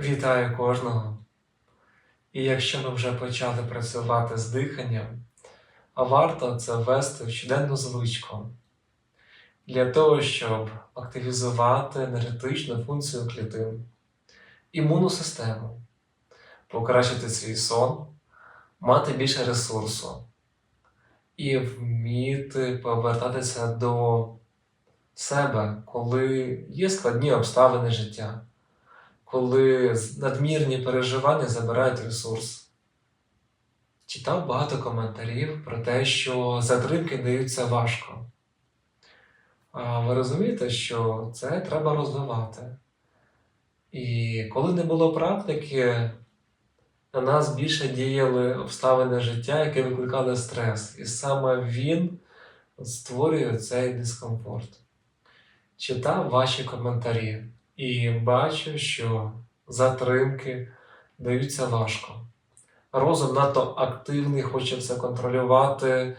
Вітаю кожного. І якщо ми вже почали працювати з диханням, а варто це ввести в щоденну звичку для того, щоб активізувати енергетичну функцію клітин, імунну систему, покращити свій сон, мати більше ресурсу і вміти повертатися до себе, коли є складні обставини життя коли надмірні переживання забирають ресурс. Читав багато коментарів про те, що затримки даються важко. А ви розумієте, що це треба розвивати. І коли не було практики, на нас більше діяли обставини життя, які викликали стрес. І саме він створює цей дискомфорт. Читав ваші коментарі і бачу, що затримки даються важко. Розум надто активний, хоче все контролювати,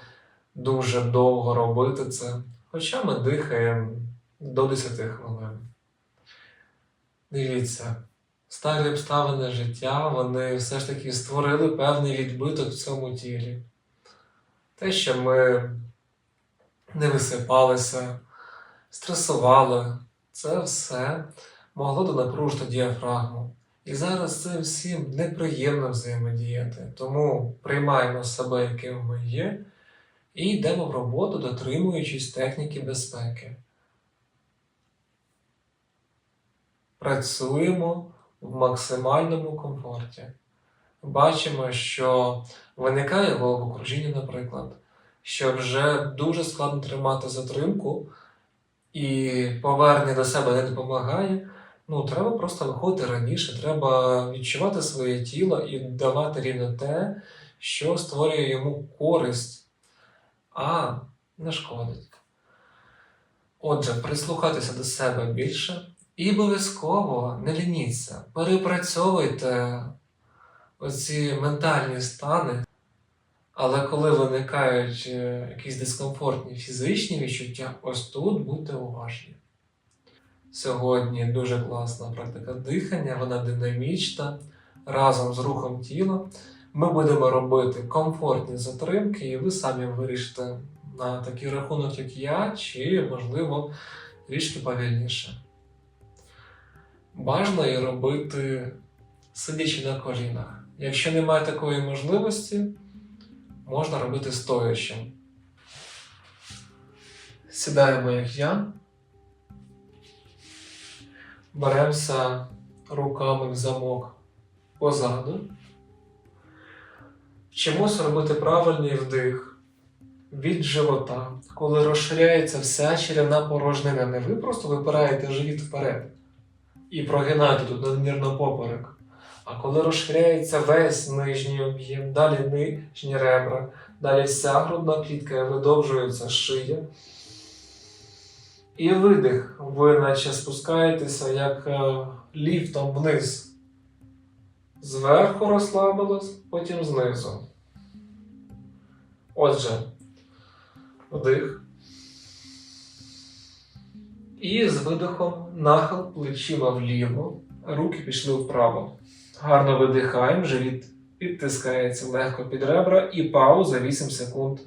дуже довго робити це. Хоча ми дихаємо до 10 хвилин. Дивіться, старі обставини життя, вони все ж таки створили певний відбиток в цьому тілі. Те, що ми не висипалися, стресували, це все могло донапружити діафрагму. І зараз цим всім неприємно взаємодіяти. Тому приймаємо себе, яким ми є, і йдемо в роботу, дотримуючись техніки безпеки. Працюємо в максимальному комфорті. Бачимо, що виникає головокружіння, наприклад, що вже дуже складно тримати затримку, і повернення до себе не допомагає. Ну, треба просто виходити раніше, треба відчувати своє тіло і давати рівно те, що створює йому користь, а не шкодить. Отже, прислухайтеся до себе більше і обов'язково не лініться, перепрацьовуйте оці ментальні стани. Але коли виникають е, якісь дискомфортні фізичні відчуття, ось тут будьте уважні. Сьогодні дуже класна практика дихання, вона динамічна. Разом з рухом тіла ми будемо робити комфортні затримки, і ви самі вирішите на такий рахунок, як я, чи, можливо, трішки повільніше. Бажано і робити сидячи на колінах. Якщо немає такої можливості, можна робити стоячи. Сідаємо, як я. Беремося руками в замок позаду. Вчимося робити правильний вдих від живота, коли розширяється вся черевна порожнина. Не ви просто випираєте живіт вперед і прогинаєте тут надмірно поперек. А коли розширяється весь нижній об'єм, далі нижні ребра, далі вся грудна клітка видовжується шия. І видих, ви наче спускаєтеся як е, ліфтом вниз. Зверху розслабилось, потім знизу. Отже, вдих. І з видихом нахил плечима вліво, руки пішли вправо. Гарно видихаємо, живіт підтискається легко під ребра і пауза 8 секунд.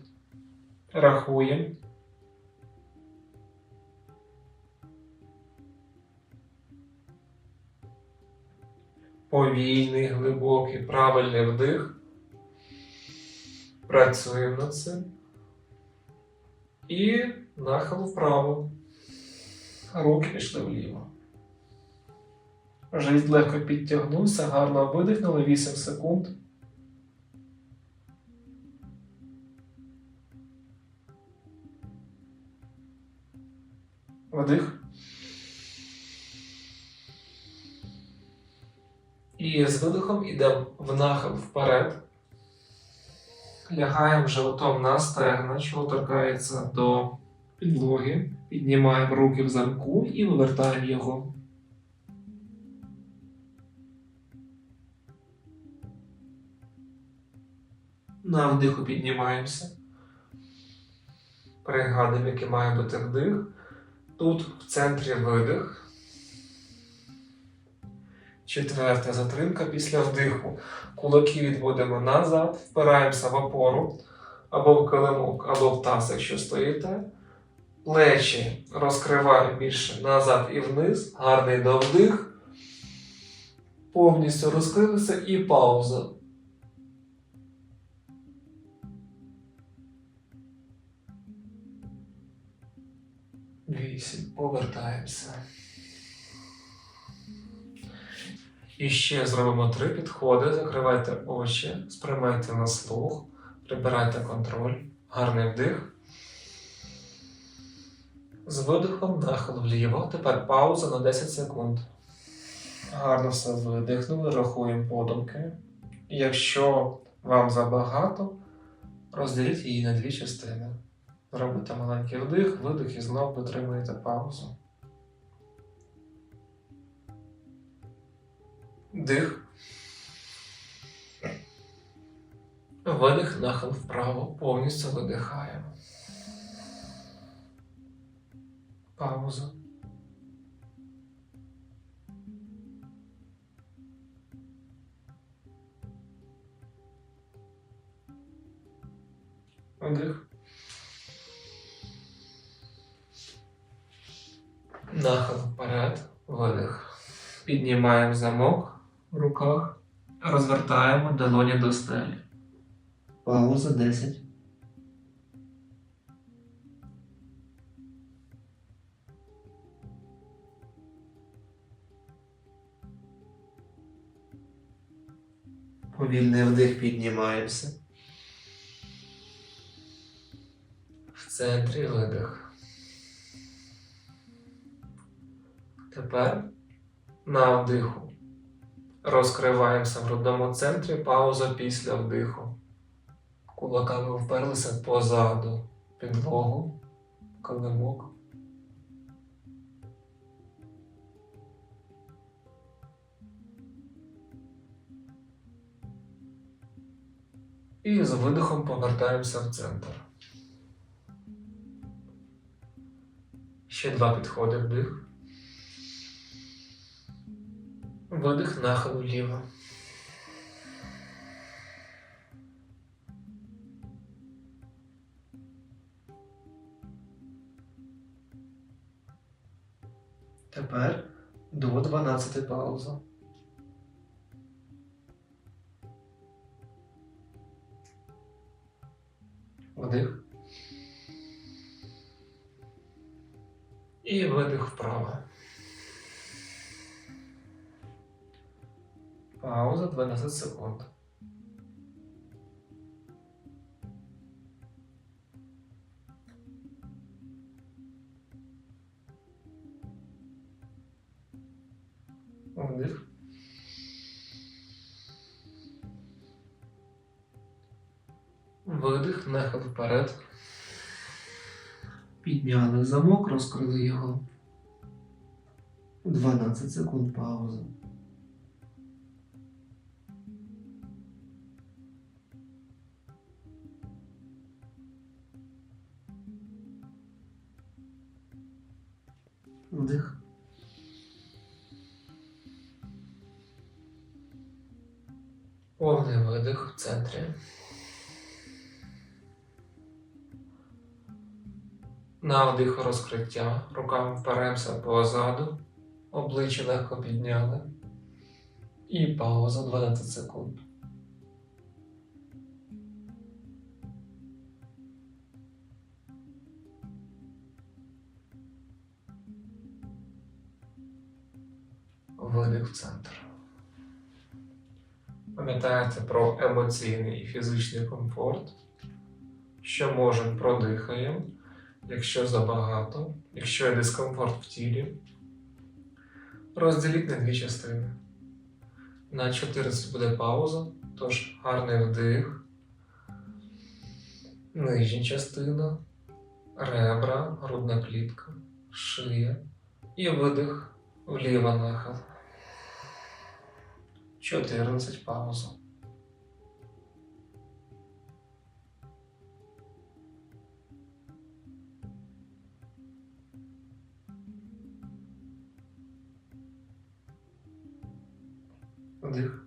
Рахуємо. Повільний, глибокий, правильний вдих. Працюємо над цим. І нахил вправо. Руки пішли вліво. Живіт легко підтягнувся, гарно видихнули 8 секунд. Вдих. І з видихом йдемо в нахил вперед. Лягаємо животом на стегна, що торкається до підлоги. Піднімаємо руки в замку і вивертаємо його. На вдиху піднімаємося. Пригадуємо, який має бути вдих. Тут в центрі видих. Четверте затримка після вдиху. Кулаки відводимо назад, впираємося в опору або в килимок, або в таз, якщо стоїте. Плечі розкриваємо більше назад і вниз. Гарний довдих. Повністю розкрилися і пауза. Вісім. Повертаємося. І ще зробимо три підходи. Закривайте очі, сприймайте на слух, прибирайте контроль. Гарний вдих. З видихом нахил вліво. Тепер пауза на 10 секунд. Гарно все видихнули, рахуємо подумки. Якщо вам забагато, розділіть її на дві частини. Робите маленький вдих, видих і знов витримуєте паузу. Дих. Видих, нахил вправо, повністю видихаємо. Пауза. Піднімаємо замок в руках, розвертаємо долоні до стелі. Пауза 10. Повільний вдих піднімаємося. В центрі видих. Тепер на вдиху. Розкриваємося в грудному центрі, пауза після вдиху. Кулаками вперлися позаду, підлогу, килимок. І з видихом повертаємося в центр. Ще два підходи вдих. Видих нахил вліво. Тепер до 12 пауза. 20 секунд. Вдих. Видих, нахил вперед. Підняли замок, розкрили його. 12 секунд паузу. Вдих. Повний видих в центрі. На вдих розкриття. Руками вперемося позаду. Обличчя легко підняли. І пауза 12 секунд. Видих в центр. Пам'ятаєте про емоційний і фізичний комфорт, що можемо продихаємо, якщо забагато, якщо є дискомфорт в тілі. Розділіть на дві частини. На 14 буде пауза, тож гарний вдих, нижня частина, ребра, грудна клітка, шия і видих вліво нахил. 14 пауза. Вдих.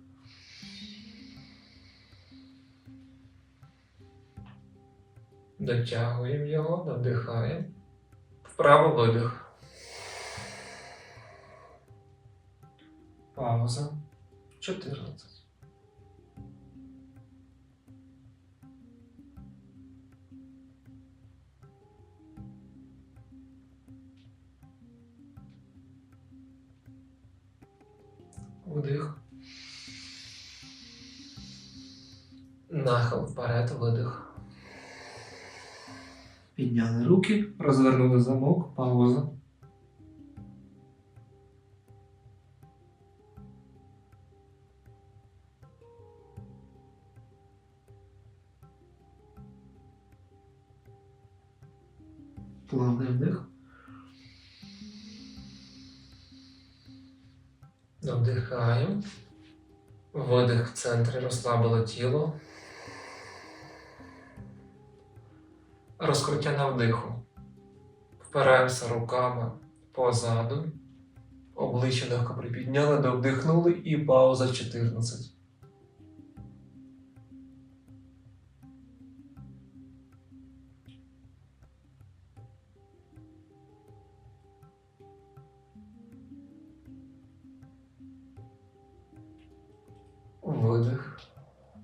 Дотягуємо його, надихаємо. Вправо видих. Пауза. 14. Вдих. Нахил вперед, видих. Підняли руки, розвернули замок, пауза. Плавний вдих. Вдихаємо. Видих в центрі розслабило тіло. Розкриття на вдиху. Впираємося руками позаду. Обличчя легко припідняли, довдихнули і пауза 14. Видих.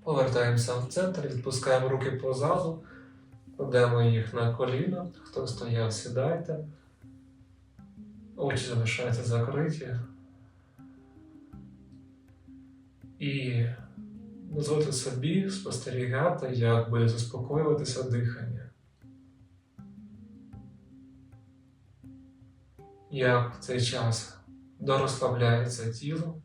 Повертаємося в центр, відпускаємо руки позаду, кладемо їх на коліна. Хто стояв, сідайте. Очі залишаються закриті. І дозвольте собі спостерігати, як буде заспокоюватися дихання. Як в цей час дорозслабляється тіло.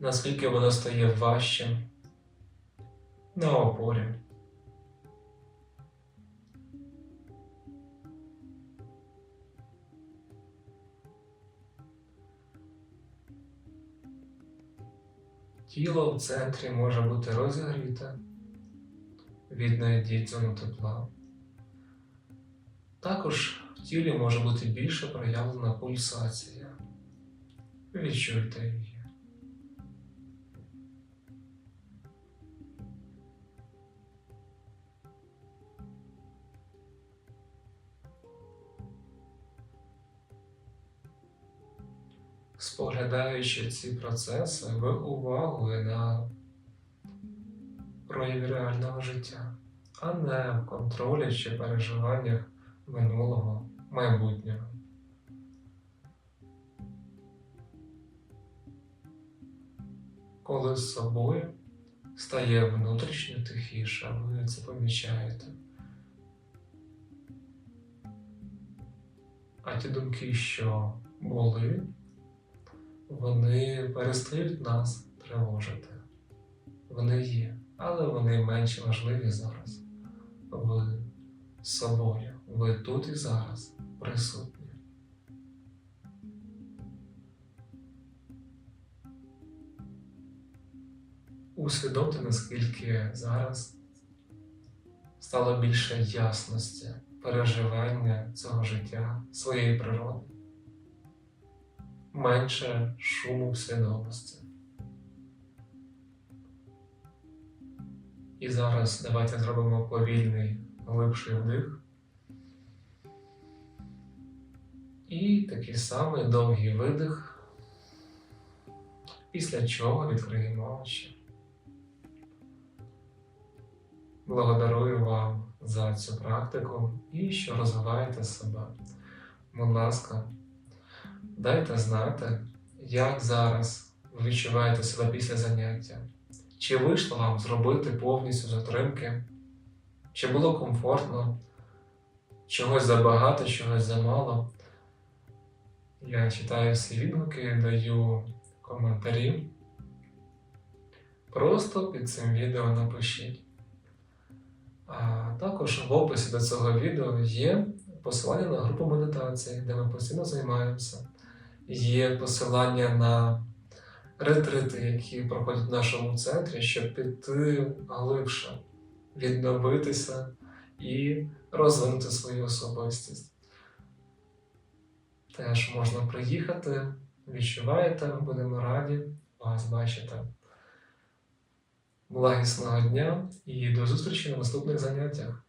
Наскільки воно стає важчим на опорі. Тіло в центрі може бути розігріте від надійцяного тепла. Також в тілі може бути більше проявлена пульсація. Відчуйте її. Споглядаючи ці процеси, ви увагою на прояві реального життя, а не в контролі чи переживаннях минулого майбутнього. Коли з собою стає внутрішньо тихіше, ви це помічаєте. А ті думки, що були, вони перестають нас тривожити. Вони є, але вони менш важливі зараз. Ви з собою, ви тут і зараз присутні. Усвідомте, наскільки зараз стало більше ясності переживання цього життя, своєї природи менше шуму свідомості. І зараз давайте зробимо повільний глибший вдих. І такий самий довгий видих, після чого відкриємо очі. Благодарую вам за цю практику і що розвиваєте себе. Будь ласка. Дайте знати, як зараз ви відчуваєте себе після заняття. Чи вийшло вам зробити повністю затримки? Чи було комфортно, чогось забагато, чогось замало? Я читаю всі відгуки, даю коментарі. Просто під цим відео напишіть. А також в описі до цього відео є посилання на групу медитації, де ми постійно займаємося є посилання на ретрити, які проходять в нашому центрі, щоб піти глибше, відновитися і розвинути свою особистість. Теж можна приїхати, відчуваєте, будемо раді вас бачити. Благісного дня і до зустрічі на наступних заняттях.